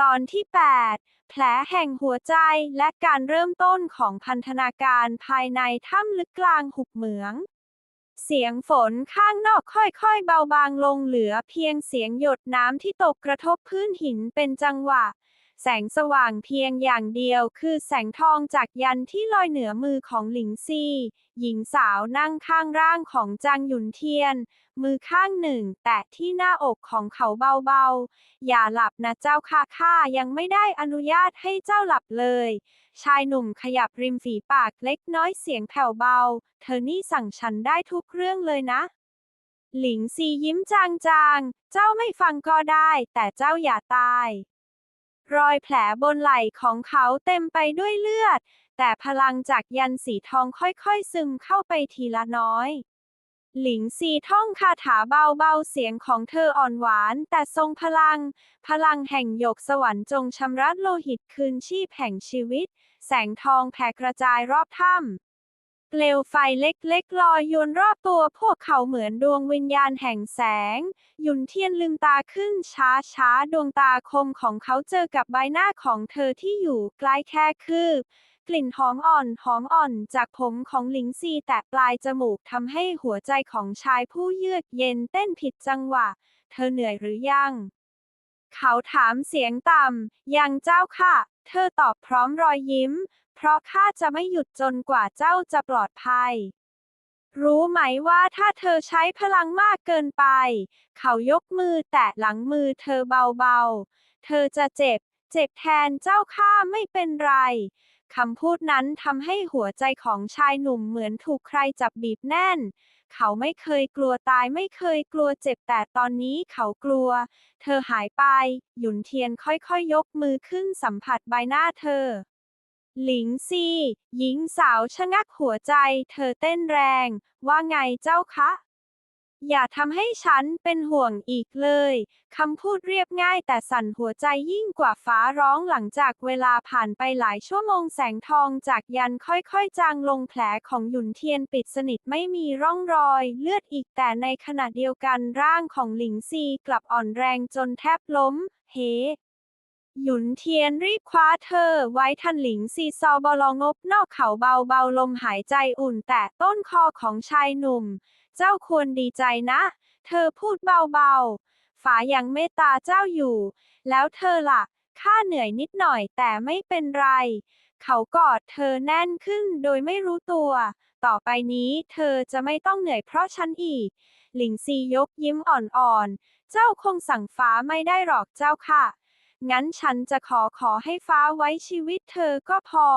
ตอนที่ 8 แผลแห่งหัวใจและการเริ่มต้นของพันธนาการภายในถ้ำลึกกลางหุบเหมือง เสียงฝนข้างนอกค่อยๆ เบาบางลงเหลือเพียงเสียงหยดน้ำที่ตกกระทบพื้นหินเป็นจังหวะ แสงสว่างเพียงอย่างเดียวคือแสงทองจากยันที่ลอยเหนือมือของหลิงซี หญิงสาวนั่งข้างร่างของจางหยุนเทียน มือข้างหนึ่ง แตะที่หน้าอกของเขาเบาๆ อย่าหลับนะเจ้าค่ะข้ายังไม่ได้อนุญาตให้เจ้าหลับเลย ชายหนุ่มขยับริมฝีปากเล็กน้อยเสียงแผ่วเบา เธอนี่สั่งฉันได้ทุกเรื่องเลยนะหลิงซียิ้มจางๆ เจ้าไม่ฟังก็ได้ แต่เจ้าอย่าตาย รอยแผลบนไหล่ของเขาเต็มไปด้วยเลือด แต่พลังจากยันสีทองค่อยๆ ซึมเข้าไปทีละน้อย หลิงซีท่องคาถาเบาๆ เสียงของเธออ่อนหวานแต่ทรงพลัง พลังแห่งหยกสวรรค์จงชำระโลหิตคืนชีพแห่งชีวิต แสงทองแผ่กระจายรอบถ้ำ เปลวไฟเล็กๆลอยโยนรอบตัวพวกเขาเหมือนดวงวิญญาณแห่งแสง หยุนเทียนลืมตาขึ้นช้าๆ ดวงตาคมของเขาเจอกับใบหน้าของเธอที่อยู่ใกล้แค่คืบกลิ่นหอมอ่อนหอมอ่อนจากผมของหลิงซีแตะปลายจมูกทำให้หัวใจของชายผู้เยือกเย็นเต้นผิดจังหวะ เธอเหนื่อยหรือยัง เขาถามเสียงต่ำ ยังเจ้าค่ะ เธอตอบพร้อมรอยยิ้ม เพราะข้าจะไม่หยุดจนกว่าเจ้าจะปลอดภัย รู้ไหมว่าถ้าเธอใช้พลังมากเกินไป เขายกมือแตะหลังมือเธอเบาๆ เธอจะเจ็บ เจ็บแทนเจ้าข้าไม่เป็นไร คำพูดนั้นทำให้หัวใจของชายหนุ่มเหมือนถูกใครจับบีบแน่นเขาไม่เคยกลัวตายไม่เคยกลัวเจ็บแต่ตอนนี้เขากลัว เธอหายไป หยุนเทียนค่อยๆยกมือขึ้นสัมผัสใบหน้าเธอ หลิงซีหญิงสาวชะงักหัวใจ เธอเต้นแรง ว่าไงเจ้าคะ อย่าทำให้ฉันเป็นห่วงอีกเลยคำพูดเรียบง่ายแต่สั่นหัวใจยิ่งกว่าฟ้าร้องหลังจากเวลาผ่านไปหลายชั่วโมงแสงทองจากยันค่อยๆ จางลงแผลของหยุนเทียนปิดสนิทไม่มีร่องรอย เลือดอีกแต่ในขณะเดียวกันร่างของหลิงซีกลับอ่อนแรงจนแทบล้ม เฮ หยุนเทียนรีบคว้าเธอ ไว้ทันหลิงซีซอบอลองบนอกเขาเบาเบาๆลมหายใจอุ่นแต่ต้นคอของชายหนุ่ม เจ้าควรดีใจนะ เธอพูดเบาๆ ฝายังเมตตาเจ้าอยู่ แล้วเธอล่ะข้าเหนื่อยนิดหน่อยแต่ไม่เป็นไร เขากอดเธอแน่นขึ้นโดยไม่รู้ตัว ต่อไปนี้เธอจะไม่ต้องเหนื่อยเพราะฉันอีก หลิงซียกยิ้มอ่อนๆ เจ้าคงสั่งฟ้าไม่ได้หรอกเจ้าค่ะ งั้นฉันจะขอขอให้ฟ้าไว้ชีวิตเธอก็พอ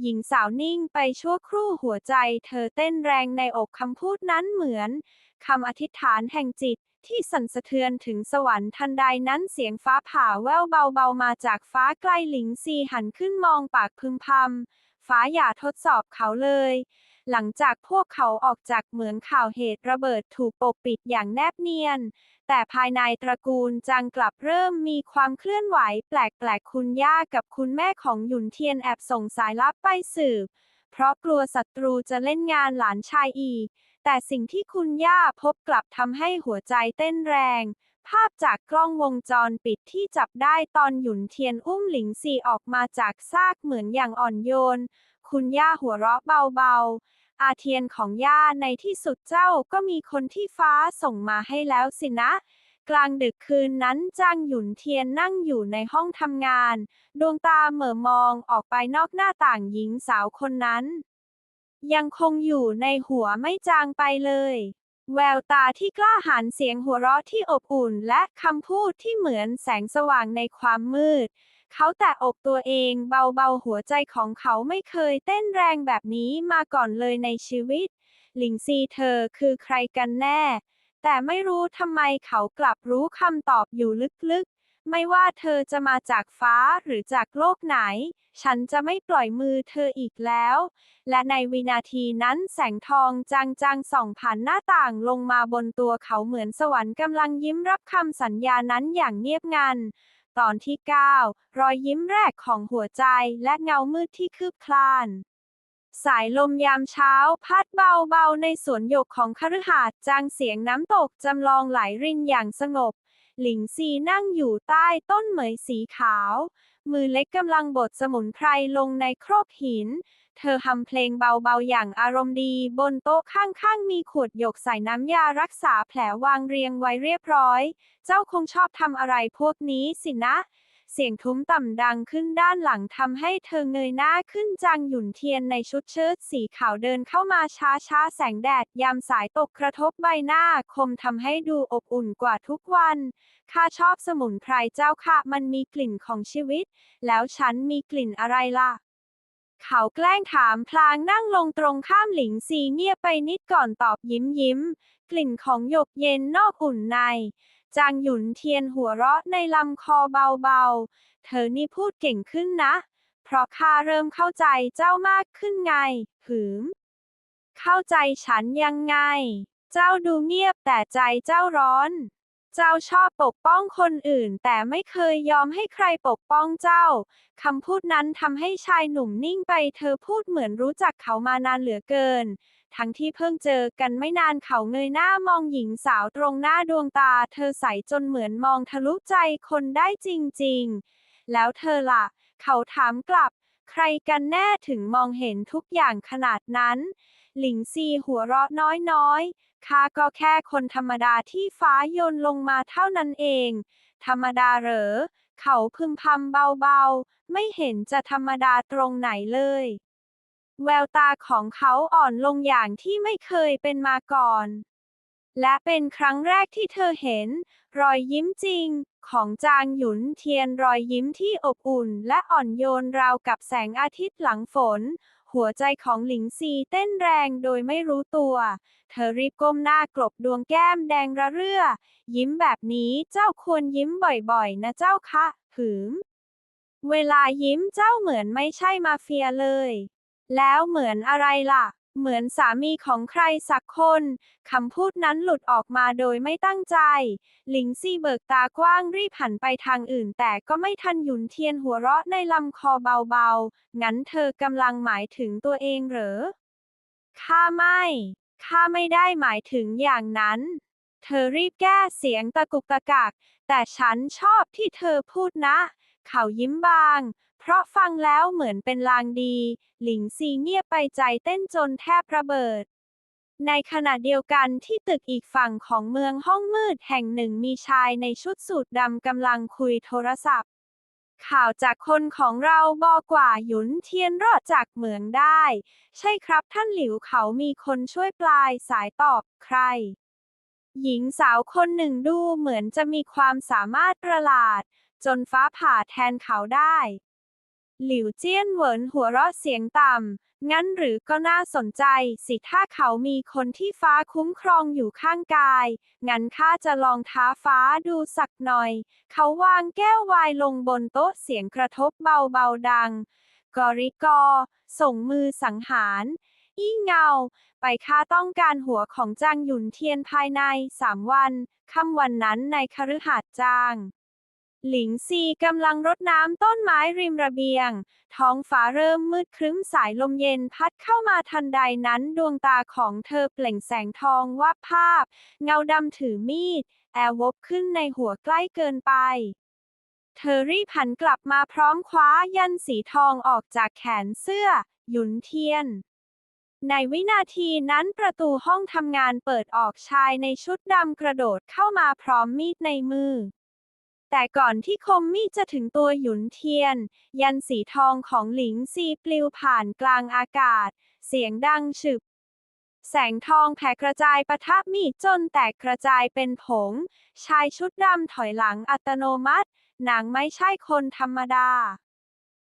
หญิงสาวนิ่งไปชั่วครู่หัวใจ เธอเต้นแรงในอกคำพูดนั้นเหมือนคำอธิษฐานแห่งจิตที่สั่นสะเทือนถึงสวรรค์ทันใดนั้นเสียงฟ้าผ่าแว่วเบาๆมาจากฟ้าใกล้หลิงซีหันขึ้นมองปากพึมพำฟ้าอย่าทดสอบเขาเลย หลังจากพวกเขาออกจากเหมืองข่าวเหตุระเบิดถูกปกปิดอย่างแนบเนียน แต่ภายในตระกูลจางกลับเริ่มมีความเคลื่อนไหว แปลกๆ คุณย่ากับคุณแม่ของหยุนเทียนแอบส่งสายลับไปสืบ เพราะกลัวศัตรูจะเล่นงานหลานชายอี แต่สิ่งที่คุณย่าพบกลับทำให้หัวใจเต้นแรง ภาพจากกล้องวงจรปิดที่จับได้ตอนหยุนเทียนอุ้มหลิงซีออกมาจากซากเหมือนอย่างอ่อนโยน คุณย่าหัวเราะเบาๆ อาเทียนของย่าในที่สุดเจ้าก็มีคนที่ฟ้าส่งมาให้แล้วสินะ กลางดึกคืนนั้นจางหยุนเทียนนั่งอยู่ในห้องทำงาน ดวงตาเหม่อมองออกไปนอกหน้าต่างหญิงสาวคนนั้น ยังคงอยู่ในหัวไม่จางไปเลยแววตาที่กล้าหาญเสียงหัวเราะที่อบอุ่นและคำพูดที่เหมือนแสงสว่างในความมืด เขาแตะอกตัวเองเบาๆหัวใจของเขาไม่เคยเต้นแรงแบบนี้มาก่อนเลยในชีวิต หลิงซีเธอคือใครกันแน่ แต่ไม่รู้ทำไมเขากลับรู้คำตอบอยู่ลึกๆ ไม่ว่าเธอจะมาจากฟ้าหรือจากโลกไหน ฉันจะไม่ปล่อยมือเธออีกแล้ว และในวินาทีนั้นแสงทองจางๆส่องผ่านหน้าต่างลงมาบนตัวเขาเหมือนสวรรค์กำลังยิ้มรับคำสัญญานั้นอย่างเงียบงัน ตอนที่ 9 รอยยิ้มแรกของหัวใจและเงามืดที่คืบคลาน สายลมยามเช้า พัดเบาๆในสวนหยกของคฤหาสน์จางเสียงน้ำตกจำลองไหลรินอย่างสงบ หลิงซีนั่งอยู่ใต้ต้นเหมยสีขาว มือเล็กกำลังบดสมุนไพรลงในครกหิน เธอทำเพลงเบาๆ อย่างอารมณ์ดี บนโต๊ะข้างๆ มีขวดหยกใส่น้ำยารักษาแผลวางเรียงไว้เรียบร้อย เจ้าคงชอบทำอะไรพวกนี้สินะ เสียงทุ้มต่ำดังขึ้นด้านหลังทำให้เธอเงยหน้าขึ้นจางหยุนเทียนในชุดเชิ้ตสีขาวเดินเข้ามาช้าๆ แสงแดดยามสายตกกระทบใบหน้าคมทำให้ดูอบอุ่นกว่าทุกวันข้าชอบสมุนไพรเจ้าค่ะ มันมีกลิ่นของชีวิต แล้วฉันมีกลิ่นอะไรล่ะ เขาแกล้งถามพลางนั่งลงตรงข้ามหลิงซีเงียบไปนิดก่อนตอบยิ้มยิ้ม กลิ่นของหยกเย็นนอกอุ่นใน จางหยุนเทียนหัวเราะในลำคอเบาๆ เธอนี่พูดเก่งขึ้นนะ เพราะข้าเริ่มเข้าใจเจ้ามากขึ้นไง หืม เข้าใจฉันยังไง เจ้าดูเงียบแต่ใจเจ้าร้อน เจ้าชอบปกป้องคนอื่น แต่ไม่เคยยอมให้ใครปกป้องเจ้า คำพูดนั้นทำให้ชายหนุ่มนิ่งไป เธอพูดเหมือนรู้จักเขามานานเหลือเกิน ทั้งที่เพิ่งเจอกันไม่นานเขาเงยหน้ามองหญิงสาวตรงหน้าดวงตา เธอใสจนเหมือนมองทะลุใจคนได้จริงๆ แล้วเธอล่ะ เขาถามกลับ ใครกันแน่ถึงมองเห็นทุกอย่างขนาดนั้น หลิงซีหัวเราะน้อยๆ ข้าก็แค่คนธรรมดาที่ฟ้าโยนลงมาเท่านั้นเอง ธรรมดาเหรอ เขาพึมพำเบาๆ ไม่เห็นจะธรรมดาตรงไหนเลย แววตาของเขาอ่อนลงอย่างที่ไม่เคยเป็นมาก่อน และเป็นครั้งแรกที่เธอเห็น รอยยิ้มจริง ของจางหยุนเทียนรอยยิ้มที่อบอุ่น และอ่อนโยนราวกับแสงอาทิตย์หลังฝน หัวใจของหลิงซีเต้นแรงโดยไม่รู้ตัว เธอรีบก้มหน้ากลบดวงแก้มแดงระเรื่อ ยิ้มแบบนี้เจ้าควรยิ้มบ่อยๆ นะเจ้าคะหืม เวลายิ้มเจ้าเหมือนไม่ใช่มาเฟียเลย แล้วเหมือนอะไรล่ะ เหมือนสามีของใครสักคนคำพูดนั้นหลุดออกมาโดยไม่ตั้งใจ หลิงซี่เบิกตากว้างรีบหันไปทางอื่น แต่ก็ไม่ทันหยุนเทียนหัวเราะในลำคอเบาๆ งั้นเธอกำลังหมายถึงตัวเองเหรอ ข้าไม่ ข้าไม่ได้หมายถึงอย่างนั้น เธอรีบแก้เสียงตะกุกตะกัก แต่ฉันชอบที่เธอพูดนะ เขายิ้มบาง เพราะฟังแล้วเหมือนเป็นลางดี หลิงซีเงียบไปใจเต้นจนแทบระเบิด ในขณะเดียวกันที่ตึกอีกฝั่งของเมืองห้องมืดแห่งหนึ่งมีชายในชุดสูทดำกำลังคุยโทรศัพท์ ข่าวจากคนของเราบอกกว่าหยุนเทียนรอดจากเหมืองได้ ใช่ครับท่านหลิวเขามีคนช่วยปลายสายตอบใคร หญิงสาวคนหนึ่งดูเหมือนจะมีความสามารถประหลาด จนฟ้าผ่าแทนเขาได้ หลิวเจี้ยนเหวินหัวเราะเสียงต่ำ งั้นหรือก็น่าสนใจสิถ้าเขามีคนที่ฟ้าคุ้มครองอยู่ข้างกาย งั้นข้าจะลองท้าฟ้าดูสักหน่อย เขาวางแก้วไวน์ลงบนโต๊ะเสียงกระทบเบาๆดัง กอริกอ ส่งมือสังหารอี้เงา ไปข้าต้องการหัวของจางหยุนเทียนภายในสามวันค่ำวันนั้นในคฤหาสน์จาง หลิงซีกำลังรดน้ำต้นไม้ริมระเบียง ท้องฟ้าเริ่มมืดครึ้มสายลมเย็นพัดเข้ามาทันใดนั้นดวงตาของเธอเปล่งแสงทองวาบภาพ เงาดำถือมีด แอร์วบขึ้นในหัวใกล้เกินไป เธอรีบหันกลับมาพร้อมคว้ายันสีทองออกจากแขนเสื้อ หยุนเทียน ในวินาทีนั้นประตูห้องทำงานเปิดออกชายในชุดดำกระโดดเข้ามาพร้อมมีดในมือ แต่ก่อนที่คมมีดจะถึงตัวหยุนเทียน ยันสีทองของหลิงซีปลิวผ่านกลางอากาศ เสียงดังฉึบ แสงทองแผ่กระจายประทะมีดจนแตกกระจายเป็นผง ชายชุดดำถอยหลังอัตโนมัติ นางไม่ใช่คนธรรมดา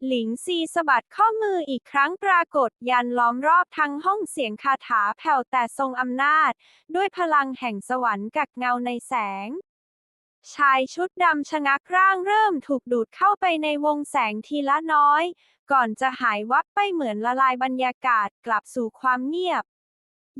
หลิงซีสะบัดข้อมืออีกครั้งปรากฏยันล้อมรอบทั้งห้องเสียงคาถาแผ่วแต่ทรงอำนาจ ด้วยพลังแห่งสวรรค์กักเงาในแสง ชายชุดดำชะงักร่างเริ่มถูกดูดเข้าไปในวงแสงทีละน้อย ก่อนจะหายวับไปเหมือนละลายบรรยากาศกลับสู่ความเงียบ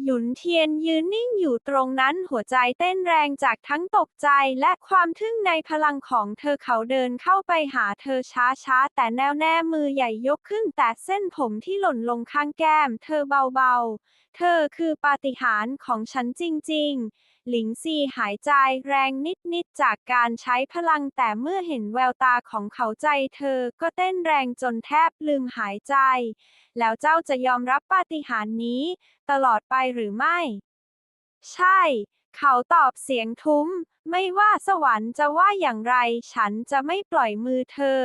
หยุนเทียนยืนนิ่งอยู่ตรงนั้นหัวใจเต้นแรงจากทั้งตกใจและความทึ่งในพลังของเธอเขาเดินเข้าไปหาเธอช้าๆ แต่แน่วแน่มือใหญ่ยกขึ้นแต่เส้นผมที่หล่นลงข้างแก้ม เธอเบาๆ เธอคือปาฏิหาริย์ของฉันจริง ๆ หลิงซีหายใจแรงนิดๆจากการใช้พลังแต่เมื่อเห็นแววตาของเขาใจเธอก็เต้นแรงจนแทบลืมหายใจ แล้วเจ้าจะยอมรับปาฏิหาริย์นี้ ตลอดไปหรือไม่ ใช่ เขาตอบเสียงทุ้ม ไม่ว่าสวรรค์จะว่าอย่างไร ฉันจะไม่ปล่อยมือเธอ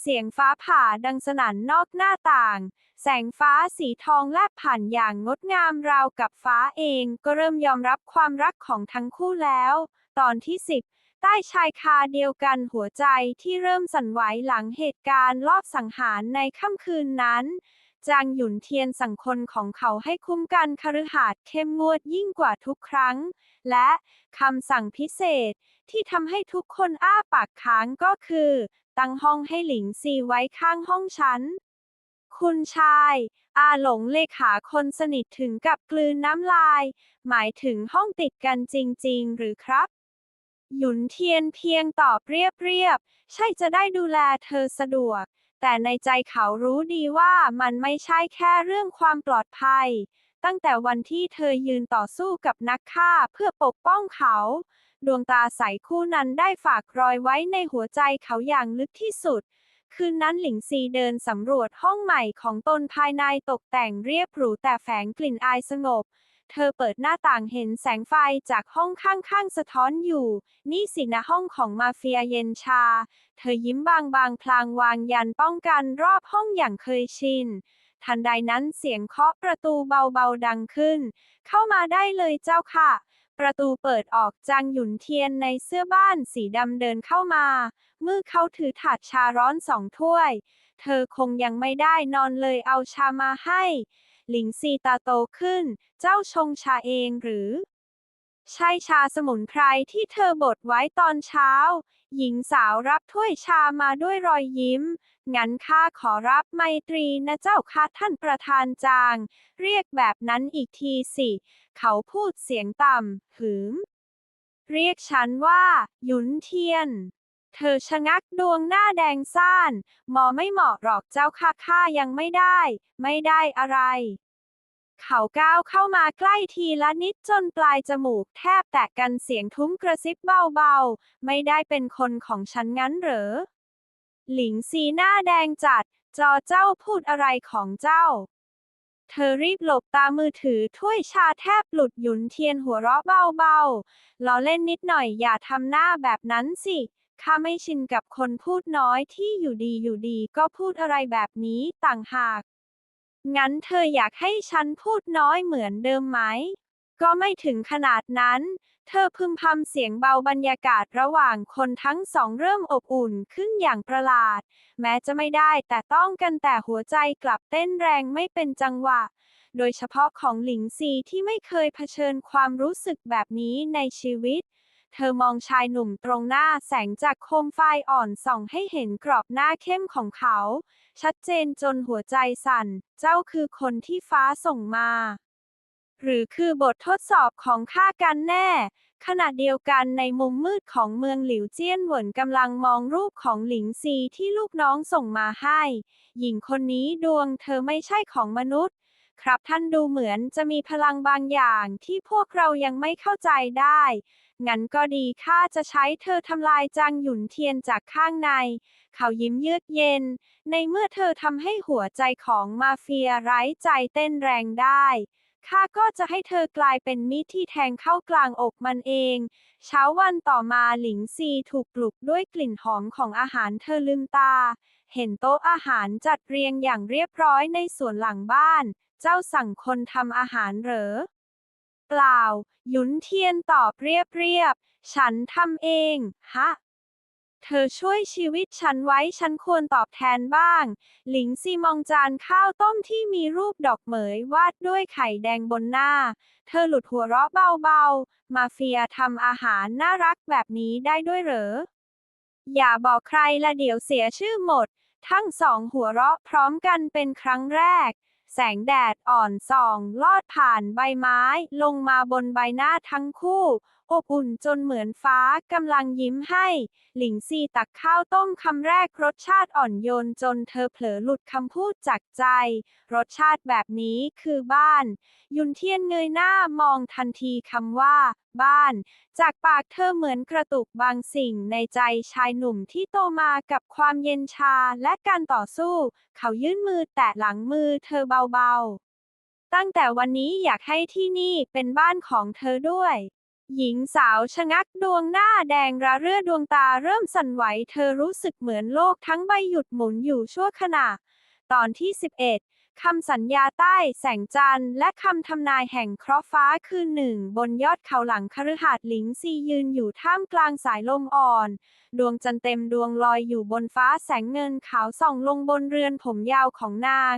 เสียงฟ้าผ่าดังสนั่นนอกหน้าต่าง แสงฟ้าสีทองแลบผ่านอย่างงดงามราวกับฟ้าเอง ก็เริ่มยอมรับความรักของทั้งคู่แล้ว ตอนที่ 10 ใต้ชายคาเดียวกันหัวใจที่เริ่มสั่นไหวหลังเหตุการณ์ลอบสังหารในค่ำคืนนั้น จางหยุนเทียนสั่งคนของเขาให้คุ้มกันคฤหาสน์เข้มงวดยิ่งกว่าทุกครั้ง และคำสั่งพิเศษที่ทำให้ทุกคนอ้าปากค้างก็คือ ตั้งห้องให้หลิงซีไว้ข้างห้องฉัน คุณชาย อาหลงเลขาคนสนิทถึงกับกลืนน้ำลาย หมายถึงห้องติดกันจริง ๆ หรือครับ หยุนเทียนเพียงตอบเรียบ ๆ ใช่จะได้ดูแลเธอสะดวก แต่ในใจเขารู้ดีว่ามันไม่ใช่แค่เรื่องความปลอดภัย ตั้งแต่วันที่เธอยืนต่อสู้กับนักฆ่าเพื่อปกป้องเขา ดวงตาใสคู่นั้นได้ฝากรอยไว้ในหัวใจเขาอย่างลึกที่สุด คืนนั้นหลิงซีเดินสำรวจห้องใหม่ของตนภายในตกแต่งเรียบหรูแต่แฝงกลิ่นอายสงบ เธอเปิดหน้าต่างเห็นแสงไฟจากห้องข้างๆ สะท้อนอยู่ นี่สินะห้องของมาเฟียเย็นชา เธอยิ้มบางๆพลางวางยันป้องกันรอบห้องอย่างเคยชินทันใดนั้นเสียงเคาะประตูเบาๆดังขึ้น เข้ามาได้เลยเจ้าค่ะ ประตูเปิดออกจางหยุนเทียนในเสื้อบ้านสีดำเดินเข้ามา มือเขาถือถาดชาร้อนสองถ้วย เธอคงยังไม่ได้นอนเลยเอาชามาให้ หลิงซีตาโตขึ้น เจ้าชงชาเองหรือ ใช่ชาสมุนไพรที่เธอบดไว้ตอนเช้า หญิงสาวรับถ้วยชามาด้วยรอยยิ้ม งั้นข้าขอรับไมตรีนะเจ้าค่ะท่านประธานจาง เรียกแบบนั้นอีกทีสิ เขาพูดเสียงต่ำหืม เรียกฉันว่า หยุนเทียน เธอชะงักดวงหน้าแดงซ่าน หมอไม่เหมาะหรอกเจ้าค่ะข้ายังไม่ได้ ไม่ได้อะไร เขาก้าวเข้ามาใกล้ทีละนิดจนปลายจมูกแทบแตกกันเสียงทุ้มกระซิบเบาๆ ไม่ได้เป็นคนของฉันงั้นเหรอ หลิงซีหน้าแดงจัด จอเจ้าพูดอะไรของเจ้า เธอรีบหลบตามือถือถ้วยชาแทบหลุดหยุนเทียนหัวเราะเบาๆล้อเล่นนิดหน่อยอย่าทำหน้าแบบนั้นสิข้าไม่ชินกับคนพูดน้อยที่อยู่ดีอยู่ดีก็พูดอะไรแบบนี้ต่างหาก งั้นเธออยากให้ฉันพูดน้อยเหมือนเดิมไหม ก็ไม่ถึงขนาดนั้น เธอพึมพำเสียงเบาบรรยากาศระหว่างคนทั้งสองเริ่มอบอุ่นขึ้นอย่างประหลาด แม้จะไม่ได้แต่ต้องกันแต่หัวใจกลับเต้นแรงไม่เป็นจังหวะ โดยเฉพาะของหลิงซีที่ไม่เคยเผชิญความรู้สึกแบบนี้ในชีวิต เธอมองชายหนุ่มตรงหน้าแสงจากโคมไฟอ่อนส่องให้เห็นกรอบหน้าเข้มของเขา ชัดเจนจนหัวใจสั่น เจ้าคือคนที่ฟ้าส่งมา หรือคือบททดสอบของข้ากันแน่ ขณะเดียวกันในมุมมืดของเมืองหลิวเจี้ยนหวนกำลังมองรูปของหลิงซีที่ลูกน้องส่งมาให้ หญิงคนนี้ดวงเธอไม่ใช่ของมนุษย์ครับท่านดูเหมือนจะมีพลังบางอย่างที่พวกเรายังไม่เข้าใจได้ งั้นก็ดีข้าจะใช้เธอทำลายจางหยุนเทียนจากข้างใน เขายิ้มเยือกเย็น ในเมื่อเธอทำให้หัวใจของมาเฟียไร้ใจเต้นแรงได้ข้าก็จะให้เธอกลายเป็นมีดที่แทงเข้ากลางอกมันเอง เช้าวันต่อมาหลิงซีถูกปลุกด้วยกลิ่นหอมของอาหารเธอลืมตา เห็นโต๊ะอาหารจัดเรียงอย่างเรียบร้อยในสวนหลังบ้าน เจ้าสั่งคนทำอาหารเหรอ เปล่า หยุนเทียนตอบเรียบๆ ฉันทำเอง ฮะ เธอช่วยชีวิตฉันไว้ฉันควรตอบแทนบ้าง หลิงซีมองจานข้าวต้มที่มีรูปดอกเหมยวาดด้วยไข่แดงบนหน้า เธอหลุดหัวเราะเบาๆ มาเฟียทำอาหารน่ารักแบบนี้ได้ด้วยเหรอ อย่าบอกใครละเดี๋ยวเสียชื่อหมด ทั้งสองหัวเราะพร้อมกันเป็นครั้งแรก แสงแดดอ่อนส่อง ลอดผ่านใบไม้ ลงมาบนใบหน้าทั้งคู่ อบอุ่นจนเหมือนฟ้ากำลังยิ้มให้ หลิงซีตักข้าวต้มคำแรกรสชาติอ่อนโยนจนเธอเผลอหลุดคำพูดจากใจ รสชาติแบบนี้คือบ้าน ยุนเทียนเงยหน้ามองทันทีคำว่า บ้าน จากปากเธอเหมือนกระตุกบางสิ่งในใจชายหนุ่มที่โตมากับความเย็นชาและการต่อสู้ เขายื่นมือแตะหลังมือเธอเบาๆ ตั้งแต่วันนี้อยากให้ที่นี่เป็นบ้านของเธอด้วย หญิงสาวชะงักดวงหน้าแดงระเรื่อดวงตาเริ่มสั่นไหวเธอรู้สึกเหมือนโลกทั้งใบหยุดหมุนอยู่ชั่วขณะ ตอนที่ 11 คำสัญญาใต้แสงจันทร์และคำทำนายแห่งเคราะห์ฟ้าคือหนึ่ง บนยอดเขาหลังคฤหาสน์หลิงซียืนอยู่ท่ามกลางสายลมอ่อน ดวงจันทร์เต็มดวงลอยอยู่บนฟ้าแสงเงินขาวส่องลงบนเรือนผมยาวของนาง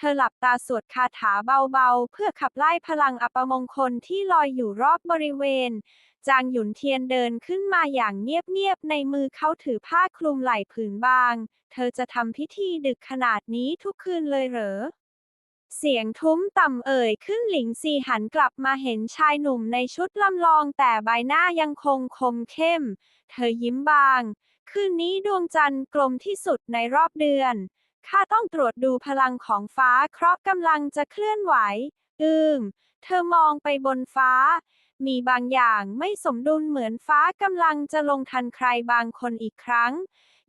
เธอหลับตาสวดคาถาเบาๆ เพื่อขับไล่พลังอัปมงคลที่ลอยอยู่รอบบริเวณ จางหยุนเทียนเดินขึ้นมาอย่างเงียบๆ ในมือเขาถือผ้าคลุมไหล่ผืนบาง เธอจะทำพิธีดึกขนาดนี้ทุกคืนเลยเหรอ เสียงทุ้มต่ำเอ่ยขึ้นหลิงซีหันกลับมาเห็นชายหนุ่มในชุดลำลองแต่ใบหน้ายังคงคมเข้ม เธอยิ้มบาง คืนนี้ดวงจันทร์กลมที่สุดในรอบเดือน ข้าต้องตรวจดูพลังของฟ้าเคราะห์กำลังจะเคลื่อนไหว อืม เธอมองไปบนฟ้า มีบางอย่างไม่สมดุลเหมือนฟ้ากำลังจะลงทันใครบางคนอีกครั้ง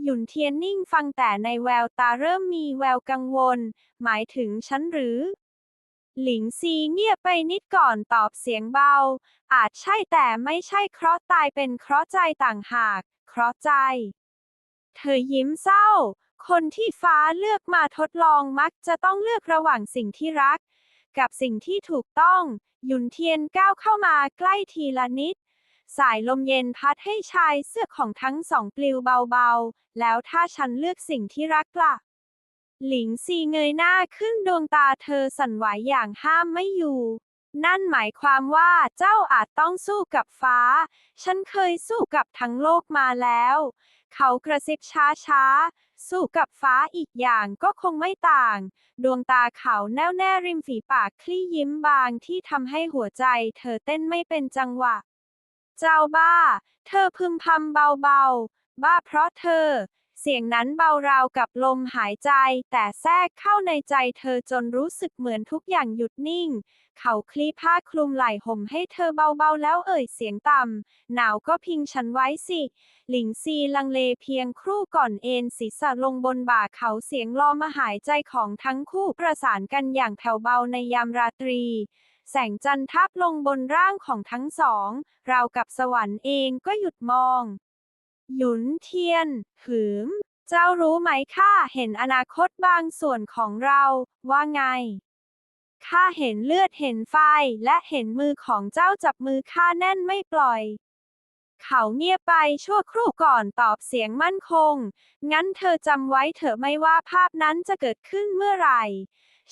หยุนเทียนนิ่งฟังแต่ในแววตาเริ่มมีแววกังวล หมายถึงฉันหรือ หลิงซีเงียบไปนิดก่อนตอบเสียงเบา อาจใช่แต่ไม่ใช่เคราะห์ตายเป็นเคราะห์ใจต่างหาก เคราะห์ใจ เธอยิ้มเศร้า คนที่ฟ้าเลือกมาทดลองมักจะต้องเลือกระหว่างสิ่งที่รัก กับสิ่งที่ถูกต้อง หยุนเทียนก้าวเข้ามาใกล้ทีละนิด สายลมเย็นพัดให้ชายเสื้อของทั้งสองปลิวเบาๆ แล้วถ้าฉันเลือกสิ่งที่รักล่ะ หลิงซีเงยหน้าขึ้นดวงตาเธอสั่นไหวอย่างห้ามไม่อยู่นั่นหมายความว่าเจ้าอาจต้องสู้กับฟ้า ฉันเคยสู้กับทั้งโลกมาแล้ว เขากระซิบช้าๆ สู่กับฟ้าอีกอย่างก็คงไม่ต่าง ดวงตาเขาแน่วแน่ริมฝีปากคลี่ยิ้มบางที่ทำให้หัวใจเธอเต้นไม่เป็นจังหวะ เจ้าบ้า เธอพึมพำเบาๆ บ้าเพราะเธอ เสียงนั้นเบาราวกับลมหายใจ แต่แทรกเข้าในใจเธอจนรู้สึกเหมือนทุกอย่างหยุดนิ่ง เขาคลี่ผ้าคลุมไหล่ห่มให้เธอเบาๆแล้วเอ่ยเสียงต่ำ หนาวก็พิงฉันไว้สิ หลิงซีลังเลเพียงครู่ก่อนเอนศีรษะลงบนบ่าเขาเสียงลอมาหายใจของทั้งคู่ประสานกันอย่างแผ่วเบาในยามราตรีแสงจันทร์ทับลงบนร่างของทั้งสอง ราวกับสวรรค์เองก็หยุดมอง หยุนเทียน หืม เจ้ารู้ไหมข้าเห็นอนาคตบางส่วนของเรา ว่าไง ข้าเห็นเลือดเห็นไฟ และเห็นมือของเจ้าจับมือข้าแน่นไม่ปล่อย เขาเงียบไปชั่วครู่ก่อนตอบเสียงมั่นคง งั้นเธอจำไว้เถอะไม่ว่าภาพนั้นจะเกิดขึ้นเมื่อไหร่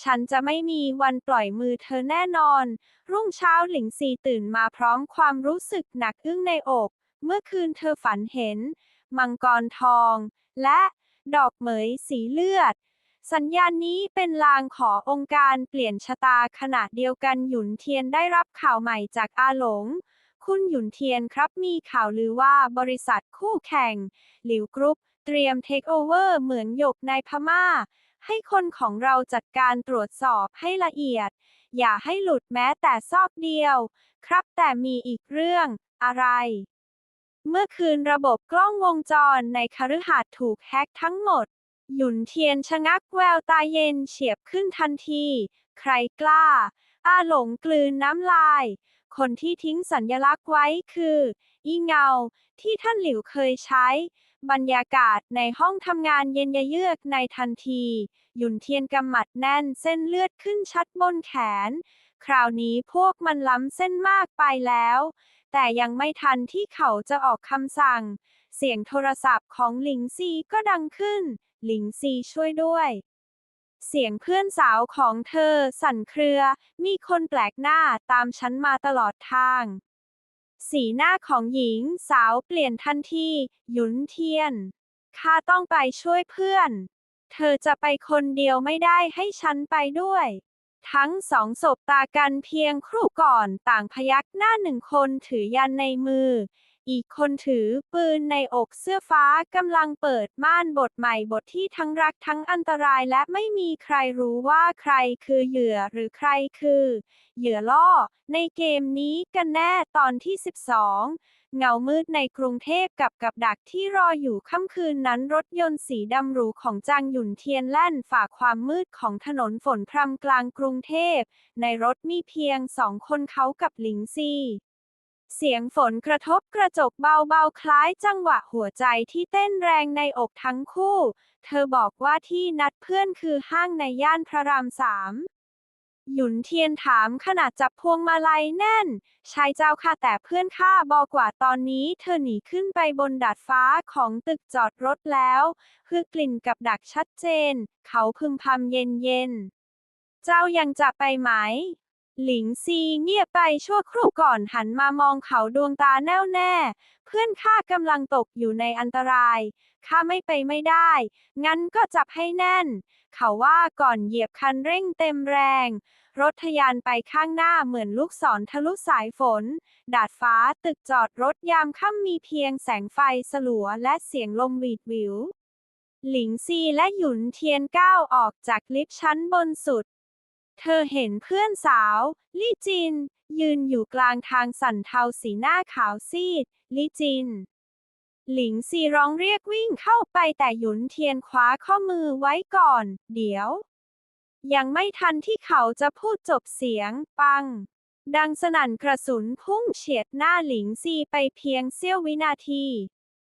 ฉันจะไม่มีวันปล่อยมือเธอแน่นอน รุ่งเช้าหลิงซีตื่นมาพร้อมความรู้สึกหนักอึ้งในอก เมื่อคืนเธอฝันเห็น มังกรทอง และดอกเหมยสีเลือด สัญญาณนี้เป็นลางขอองค์การเปลี่ยนชะตาขณะเดียวกันหยุนเทียนได้รับข่าวใหม่จากอาหลง คุณหยุนเทียนครับมีข่าวลือว่าบริษัทคู่แข่ง หลิวกรุ๊ปเตรียมเทคโอเวอร์เหมือนหยกในพม่า ให้คนของเราจัดการตรวจสอบให้ละเอียด อย่าให้หลุดแม้แต่ซอกเดียว ครับแต่มีอีกเรื่องอะไร เมื่อคืนระบบกล้องวงจรในคฤหาสน์ถูกแฮ็กทั้งหมด หยุนเทียนชะงักแววตาเย็นเฉียบขึ้นทันที ใครกล้า อาหลงกลืนน้ำลาย คนที่ทิ้งสัญญลักษณ์ไว้คือ อีเงา ที่ท่านหลิวเคยใช้ บรรยากาศในห้องทำงานเย็นยเยือกในทันที หยุนเทียนกำหมัดแน่นเส้นเลือดขึ้นชัดบนแขน คราวนี้พวกมันล้ำเส้นมากไปแล้ว แต่ยังไม่ทันที่เขาจะออกคำสั่ง เสียงโทรศัพท์ของหลิงซีก็ดังขึ้น หลิงซีช่วยด้วย เสียงเพื่อนสาวของเธอ สั่นเครือ มีคนแปลกหน้าตามฉันมาตลอดทาง สีหน้าของหญิงสาวเปลี่ยนทันทีหยุนเทียนข้าต้องไปช่วยเพื่อน เธอจะไปคนเดียวไม่ได้ให้ฉันไปด้วย ทั้งสองสบตากันเพียงครู่ก่อนต่างพยักหน้าหนึ่งคนถือยันในมือ อีกคนถือปืนในอกเสื้อฟ้ากำลังเปิดม่านบทใหม่บทที่ทั้งรักทั้งอันตรายและไม่มีใครรู้ว่าใครคือเหยื่อหรือใครคือ เหยื่อล่อ ในเกมนี้กันแน่ตอนที่ 12 เงามืดในกรุงเทพกับกับดักที่รออยู่ค่ำคืนนั้นรถยนต์สีดำหรูของจางหยุนเทียนแล่นฝ่าความมืดของถนนฝนพรำกลางกรุงเทพ ในรถมีเพียงสองคนเขากับหลิงซี เสียงฝนกระทบกระจกเบาๆ คล้ายจังหวะหัวใจที่เต้นแรงในอกทั้งคู่ เธอบอกว่าที่นัดเพื่อนคือห้างในย่านพระรามสาม หยุนเทียนถามขณะจับพวงมาลัยแน่น ชายเจ้าค่ะแต่เพื่อนข้าบอกว่าตอนนี้เธอหนีขึ้นไปบนดาดฟ้าของตึกจอดรถแล้ว คือกลิ่นกับดักชัดเจน เขาพึมพำเย็นเย็นๆเจ้ายังจะไปไหม หลิงซีเงียบไปชั่วครู่ก่อนหันมามองเขาดวงตาแน่วแน่ เพื่อนข้ากำลังตกอยู่ในอันตราย ข้าไม่ไปไม่ได้ งั้นก็จับให้แน่น เขาว่าก่อนเหยียบคันเร่งเต็มแรง รถทยานไปข้างหน้าเหมือนลูกศรทะลุสายฝน ดาดฟ้าตึกจอดรถยามค่ำมีเพียงแสงไฟสลัวและเสียงลมหวีดหวิว หลิงซีและหยุนเทียนก้าวออกจากลิฟต์ชั้นบนสุด เธอเห็นเพื่อนสาว ลี่จิน ยืนอยู่กลางทางสันเทาสีหน้าขาวซีด ลี่จิน หลิงซีร้องเรียกวิ่งเข้าไปแต่หยุนเทียนคว้าข้อมือไว้ก่อน เดี๋ยว ยังไม่ทันที่เขาจะพูดจบเสียง ปัง ดังสนั่นกระสุนพุ่งเฉียดหน้าหลิงซีไปเพียงเสี้ยววินาที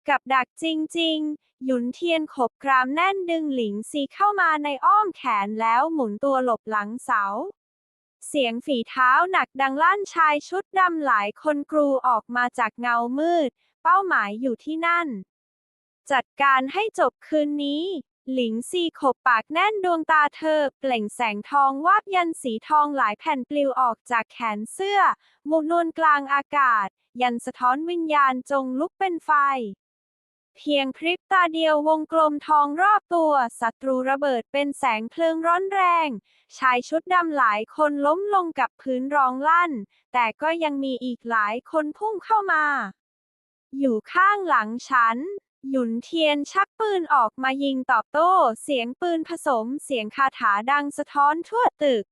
กับดักจริง ๆ หยุนเทียนขบกรามแน่นดึงหลิงซีเข้ามาในอ้อมแขนแล้วหมุนตัวหลบหลังเสา เสียงฝีเท้าหนักดังลั่นชายชุดดำหลายคนกรูออกมาจากเงามืด เป้าหมายอยู่ที่นั่น จัดการให้จบคืนนี้ หลิงซีขบปากแน่นดวงตาเธอ เปล่งแสงทองวาบยันสีทองหลายแผ่นปลิวออกจากแขนเสื้อ หมุนนวลกลางอากาศ ยันสะท้อนวิญญาณจงลุกเป็นไฟ เพียงพริบตาเดียววงกลมทองรอบตัวศัตรูระเบิดเป็นแสงเพลิงร้อนแรง ชายชุดดำหลายคนล้มลงกับพื้นร้องลั่น แต่ก็ยังมีอีกหลายคนพุ่งเข้ามา อยู่ข้างหลังฉัน หยุนเทียนชักปืนออกมายิงตอบโต้ เสียงปืนผสมเสียงคาถาดังสะท้อนทั่วตึก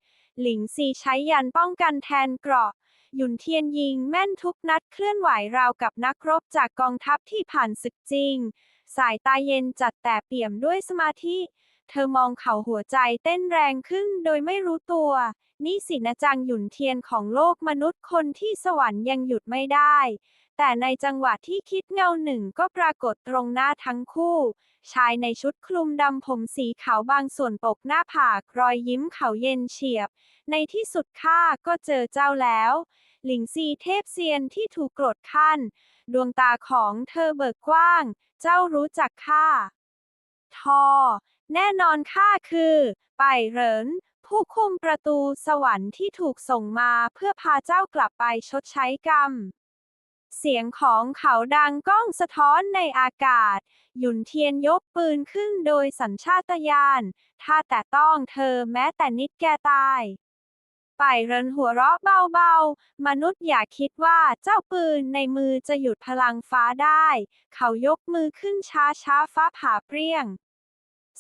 หลิงซีใช้ยันป้องกันแทนเกราะ หยุนเทียนยิงแม่นทุกนัดเคลื่อนไหวราวกับนักรบจากกองทัพที่ผ่านศึกจริง สายตาเย็นจัดแต่เปี่ยมด้วยสมาธิ เธอมองเขาหัวใจเต้นแรงขึ้นโดยไม่รู้ตัว นี่สินะจังหยุนเทียนของโลกมนุษย์คนที่สวรรค์ยังหยุดไม่ได้ แต่ในจังหวะที่คิดเงาหนึ่งก็ปรากฏตรงหน้าทั้งคู่ ชายในชุดคลุมดำผมสีขาวบางส่วนปกหน้าผากรอยยิ้มเขาเย็นเฉียบ ในที่สุดข้าก็เจอเจ้าแล้ว หลิงซีเทพเซียนที่ถูกกรดขั้น ดวงตาของเธอเบิกกว้าง เจ้ารู้จักข้า ทอ แน่นอนข้าคือ ไปเหรินผู้คุมประตูสวรรค์ที่ถูกส่งมาเพื่อพาเจ้ากลับไปชดใช้กรรม เสียงของเขาดังก้องสะท้อนในอากาศ หยุนเทียนยกปืนขึ้นโดยสัญชาตญาณ ถ้าแต่ต้องเธอแม้แต่นิดแกตายไปเรินหัวเราะเบาๆ มนุษย์อย่าคิดว่าเจ้าปืนในมือจะหยุดพลังฟ้าได้ เขายกมือขึ้นช้าๆ ฟ้าผ่าเปรี้ยง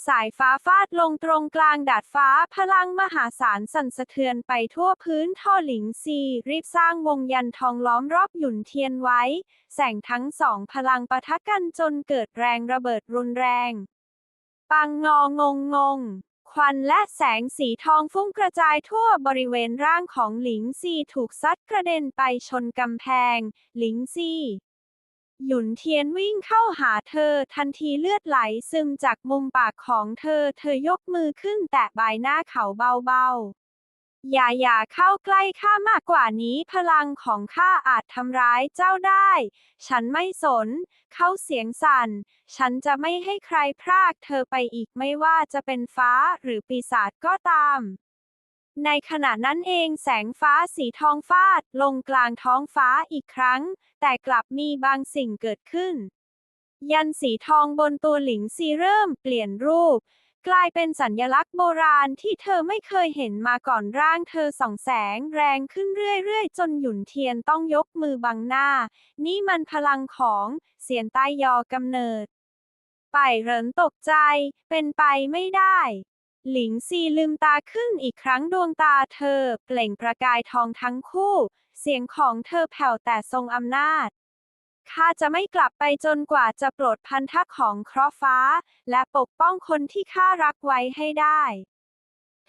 สายฟ้าฟาดลงตรงกลางดาดฟ้าพลังมหาศาลสั่นสะเทือนไปทั่วพื้นท่อหลิงซี รีบสร้างวงยันทองล้อมรอบหยุนเทียนไว้ แสงทั้งสองพลังปะทะกันจนเกิดแรงระเบิดรุนแรง ปังงองงงงควันและแสงสีทองฟุ้งกระจายทั่วบริเวณร่างของหลิงซีถูกซัดกระเด็นไปชนกำแพง หลิงซี หยุนเทียนวิ่งเข้าหาเธอทันทีเลือดไหลซึมจากมุมปากของเธอ เธอยกมือขึ้นแตะใบหน้าเขาเบาๆ อย่าอย่าเข้าใกล้ข้ามากกว่านี้พลังของข้าอาจทำร้ายเจ้าได้ ฉันไม่สน เข้าเสียงสั่น ฉันจะไม่ให้ใครพรากเธอไปอีกไม่ว่าจะเป็นฟ้าหรือปีศาจก็ตาม ในขณะนั้นเองแสงฟ้าสีทองฟาด ลงกลางท้องฟ้าอีกครั้ง แต่กลับมีบางสิ่งเกิดขึ้น ยันสีทองบนตัวหลิงซีเริ่มเปลี่ยนรูป กลายเป็นสัญลักษณ์โบราณที่เธอไม่เคยเห็นมาก่อนร่างเธอส่องแสงแรงขึ้นเรื่อยๆ จนหยุนเทียนต้องยกมือบังหน้า นี่มันพลังของเสียนใต้ยอกำเนิด ไปเหรินตกใจ เป็นไปไม่ได้ หลิงซีลืมตาขึ้นอีกครั้งดวงตาเธอ เปล่งประกายทองทั้งคู่ เสียงของเธอแผ่วแต่ทรงอำนาจ ข้าจะไม่กลับไปจนกว่าจะปลดพันธะของเคราะห์ฟ้า และปกป้องคนที่ข้ารักไว้ให้ได้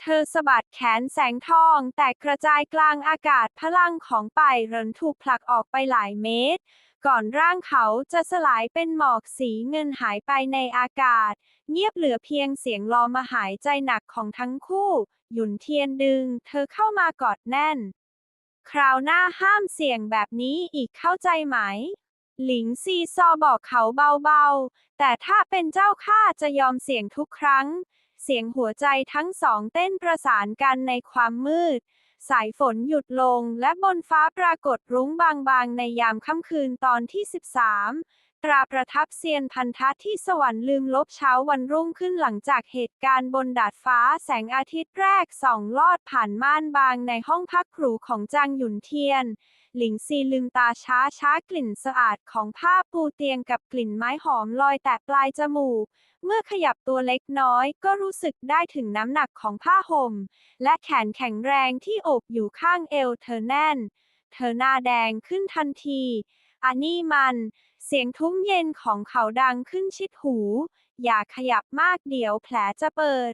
เธอสะบัดแขนแสงทองแตกกระจายกลางอากาศพลังของไปายเรินถูกผลักออกไปหลายเมตร ก่อนร่างเขาจะสลายเป็นหมอกสีเงินหายไปในอากาศ เงียบเหลือเพียงเสียงลอมาหายใจหนักของทั้งคู่ หยุนเทียนดึง เธอเข้ามากอดแน่น คราวหน้าห้ามเสี่ยงแบบนี้อีกเข้าใจไหม หลิงซีซอบอกเขาเบาๆ แต่ถ้าเป็นเจ้าข้าจะยอมเสี่ยงทุกครั้ง เสียงหัวใจทั้งสองเต้นประสานกันในความมืด สายฝนหยุดลงและบนฟ้าปรากฏรุ้งบางๆ ในยามค่ำคืนตอนที่ 13 ตราประทับเซียนพันธะที่สวรรค์ลืมลบเช้าวันรุ่งขึ้นหลังจากเหตุการณ์บนดาดฟ้าแสงอาทิตย์แรกส่องลอดผ่านม่านบางในห้องพักครูของจางหยุนเทียน หลิงซีลืมตาช้าช้ากลิ่นสะอาดของผ้าปูเตียงกับกลิ่นไม้หอมลอยแต่ปลายจมูก เมื่อขยับตัวเล็กน้อย ก็รู้สึกได้ถึงน้ำหนักของผ้าห่ม และแขนแข็งแรงที่โอบอยู่ข้างเอวเธอแน่น เธอหน้าแดงขึ้นทันที อันนี้มัน เสียงทุ้มเย็นของเขาดังขึ้นชิดหู อย่าขยับมากเดี๋ยวแผลจะเปิด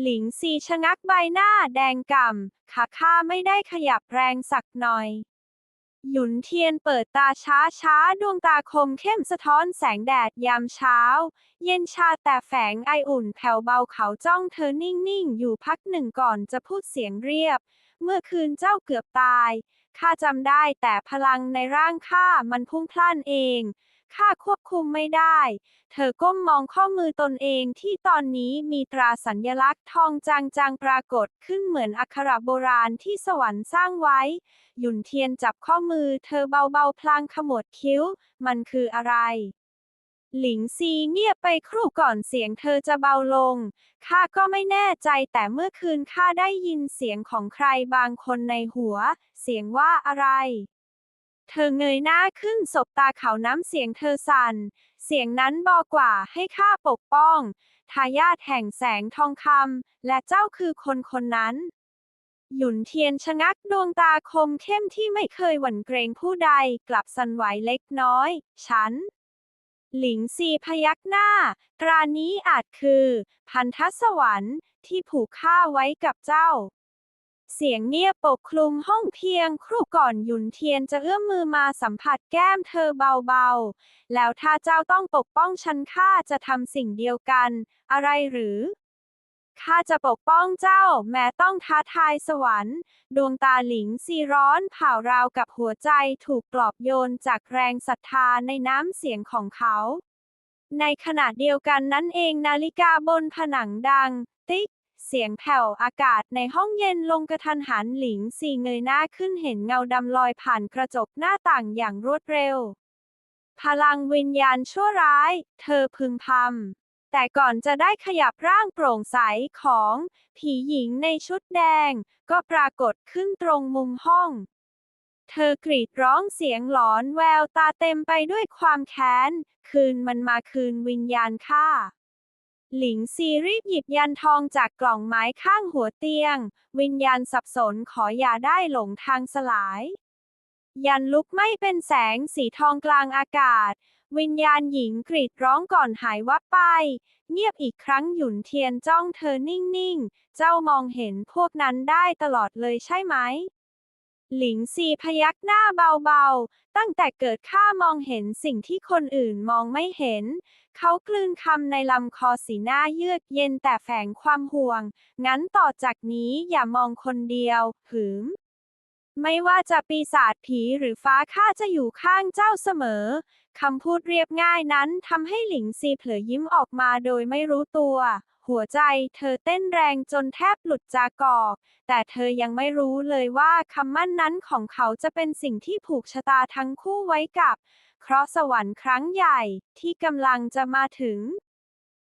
หลิงซีชะงักใบหน้าแดงก่ำขาข้าไม่ได้ขยับแรงสักหน่อย หยุนเทียนเปิดตาช้าช้าๆดวงตาคมเข้มสะท้อนแสงแดดยามเช้า เย็นชาแต่แฝงไออุ่นแผ่วเบาเขาจ้องเธอนิ่ง ๆ อยู่พักหนึ่งก่อนจะพูดเสียงเรียบ เมื่อคืนเจ้าเกือบตาย ข้าจำได้แต่พลังในร่างข้ามันพุ่งพล่านเอง ข้าควบคุมไม่ได้ เธอก้มมองข้อมือตนเองที่ตอนนี้มีตราสัญลักษณ์ทองจางๆปรากฏขึ้นเหมือนอักขระโบราณที่สวรรค์สร้างไว้ หยุนเทียนจับข้อมือเธอเบาๆพลางขมวดคิ้ว มันคืออะไรหลิงซีเงียบไปครู่ก่อนเสียงเธอจะเบาลง ข้าก็ไม่แน่ใจแต่เมื่อคืนข้าได้ยินเสียงของใครบางคนในหัว เสียงว่าอะไร เธอเงยหน้าขึ้นสบตาเขาน้ำเสียงเธอสัน่น เสียงนั้นบอกกว่าให้ข้าปกป้อง ทายาทแห่งแสงทองคำและเจ้าคือคนคนนั้น หยุนเทียนชะงักดวงตาคมเข้มที่ไม่เคยหวั่นเกรงผู้ใดกลับสั่นไหวเล็กน้อย ฉัน หลิงซีพยักหน้า ตรานี้อาจคือ พันธสวรรค์ที่ผูกข้าไว้กับเจ้า เสียงเงียบปกคลุมห้องเพียงครู่ก่อนหยุนเทียนจะเอื้อมมือมาสัมผัสแก้มเธอเบาๆ แล้วถ้าเจ้าต้องปกป้องฉันข้าจะทำสิ่งเดียวกัน อะไรหรือข้าจะปกป้องเจ้า แม้ต้องท้าทายสวรรค์ ดวงตาหลิงซีร้อนเผาราวกับหัวใจถูกปลอบโยนจากแรงศรัทธาในน้ำเสียงของเขา ในขณะเดียวกันนั้นเองนาฬิกาบนผนังดัง เสียงแผ่วอากาศในห้องเย็นลงกระทันหันหลิงซีเงยหน้าขึ้นเห็นเงาดำลอยผ่านกระจกหน้าต่างอย่างรวดเร็ว พลังวิญญาณชั่วร้าย เธอพึมพำแต่ก่อนจะได้ขยับร่างโปร่งใสของ ผีหญิงในชุดแดง ก็ปรากฏขึ้นตรงมุมห้องเธอกรีดร้องเสียงหลอนแววตาเต็มไปด้วยความแค้น คืนมันมาคืนวิญญาณข้า หลิงซีรีบหยิบยันทองจากกล่องไม้ข้างหัวเตียง วิญญาณสับสนขออย่าได้หลงทางสลาย ยันลุกไม่เป็นแสงสีทองกลางอากาศ วิญญาณหญิงกรีดร้องก่อนหายวับไป เงียบอีกครั้งหยุนเทียนจ้องเธอนิ่ง ๆ เจ้ามองเห็นพวกนั้นได้ตลอดเลยใช่ไหม หลิงซีพยักหน้าเบาๆ ตั้งแต่เกิดข้ามองเห็นสิ่งที่คนอื่นมองไม่เห็น เขากลืนคำในลำคอสีหน้าเยือกเย็นแต่แฝงความห่วง งั้นต่อจากนี้อย่ามองคนเดียว หืม ไม่ว่าจะปีศาจผีหรือฟ้าข้าจะอยู่ข้างเจ้าเสมอ คำพูดเรียบง่ายนั้นทำให้หลิงซีเผลอยิ้มออกมาโดยไม่รู้ตัว หัวใจเธอเต้นแรงจนแทบหลุดจากกอกแต่เธอยังไม่รู้เลยว่าคำมั่นนั้นของเขาจะเป็นสิ่งที่ผูกชะตาทั้งคู่ไว้กับ เคราะห์สวรรค์ครั้งใหญ่ที่กำลังจะมาถึง